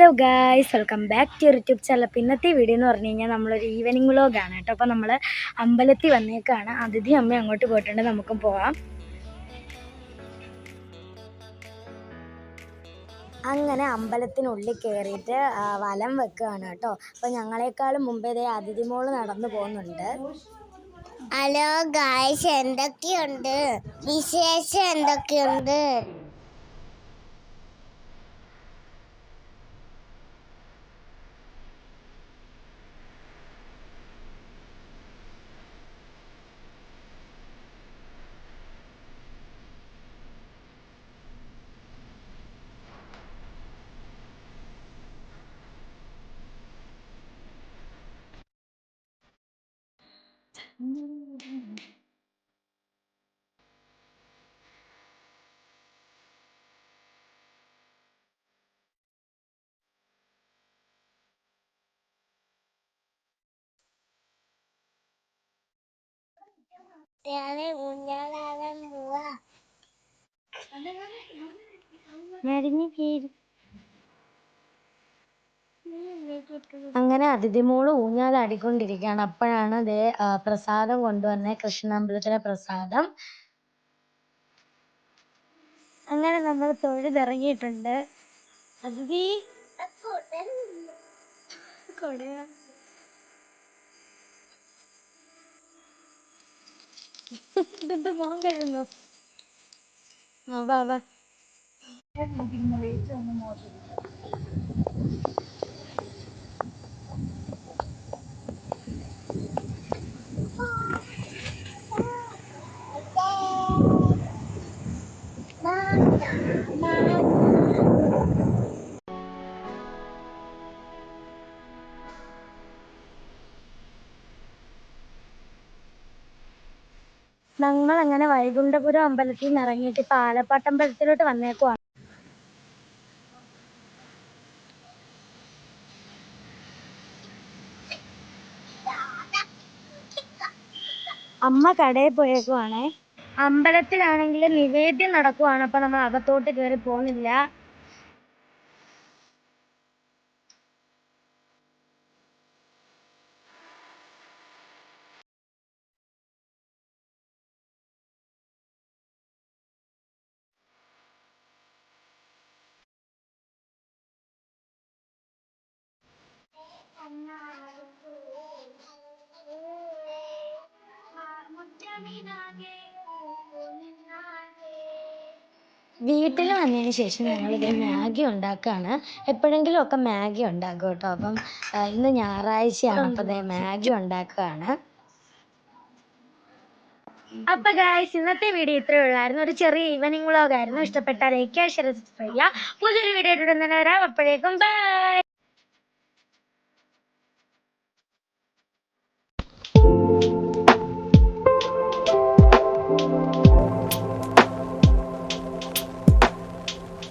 Hello guys welcome back to YouTube channel അപ്പോൾ ഇന്നത്തെ video എന്ന് പറഞ്ഞു കഴിഞ്ഞാൽ നമ്മളൊരു ഈവനിങ് വ്ലോഗാണ് കേട്ടോ. അപ്പോൾ നമ്മൾ അമ്പലത്തിൽ വന്നേക്കാണ്. അതിഥി അമ്മ അങ്ങോട്ട് പോയിട്ടുണ്ട്. നമുക്കും പോവാം. അങ്ങനെ അമ്പലത്തിനുള്ളിൽ കയറിയിട്ട് വലം വെക്കുകയാണ് കേട്ടോ. അപ്പോൾ ഞങ്ങളെക്കാളും മുമ്പേ ഇതേ അതിഥി മോൾ നടന്നു പോകുന്നുണ്ട്. ഹലോ ഗായ്സ് എന്തൊക്കെയുണ്ട്? വിശേഷം എന്തൊക്കെയുണ്ട്? 내 안에 문 열라는 뭐야? 나린이 필 അങ്ങനെ അതിഥി മോൾ ഊഞ്ഞാലാടിക്കൊണ്ടിരിക്കുകയാണ് അപ്പോഴാണ് ദേ പ്രസാദം കൊണ്ടുവന്നേ കൃഷ്ണാമ്പലത്തിലെ പ്രസാദം. അങ്ങനെ നമ്മൾ തൊഴുതിറങ്ങിയിട്ടുണ്ട്. അതിഥി ഇതെന്താ മോൻ കഴിയുന്നു വാ വാ. ഞങ്ങൾ അങ്ങനെ വൈകുണ്ഠപുരം അമ്പലത്തിൽ നിന്ന് ഇറങ്ങിയിട്ട് ഇപ്പൊ ആലപ്പാട്ട് അമ്പലത്തിലോട്ട് വന്നേക്കുവാണ് അമ്മ കടയിൽ പോയേക്കുവാണേ. അമ്പലത്തിലാണെങ്കിൽ നിവേദ്യം നടക്കുവാണ് അപ്പൊ നമ്മൾ അകത്തോട്ട് കയറി പോകുന്നില്ല. വീട്ടിൽ വന്നതിന് ശേഷം ഞങ്ങൾ ഇത് മാഗി ഉണ്ടാക്കുകയാണ് എപ്പോഴെങ്കിലും ഒക്കെ മാഗി ഉണ്ടാക്കും കേട്ടോ. അപ്പം ഇന്ന് ഞായറാഴ്ചയാണ് അപ്പം ദേ മാഗി ഉണ്ടാക്കുകയാണ്. അപ്പൊ ഗായ്സ് ഇന്നത്തെ വീഡിയോ ഇത്രയേ ഉള്ളായിരുന്നു. ഒരു ചെറിയ ഈവനിങ് വ്ളോഗ് ആയിരുന്നു. ഇഷ്ടപ്പെട്ടാൽ ലൈക്ക് ഷെയർ സബ്സ്ക്രൈബ് ചെയ്യുക. പുതിയൊരു വീഡിയോ ഇട്ടിട്ട് തന്നെ വരാം. അപ്പോഴേക്കും ബൈ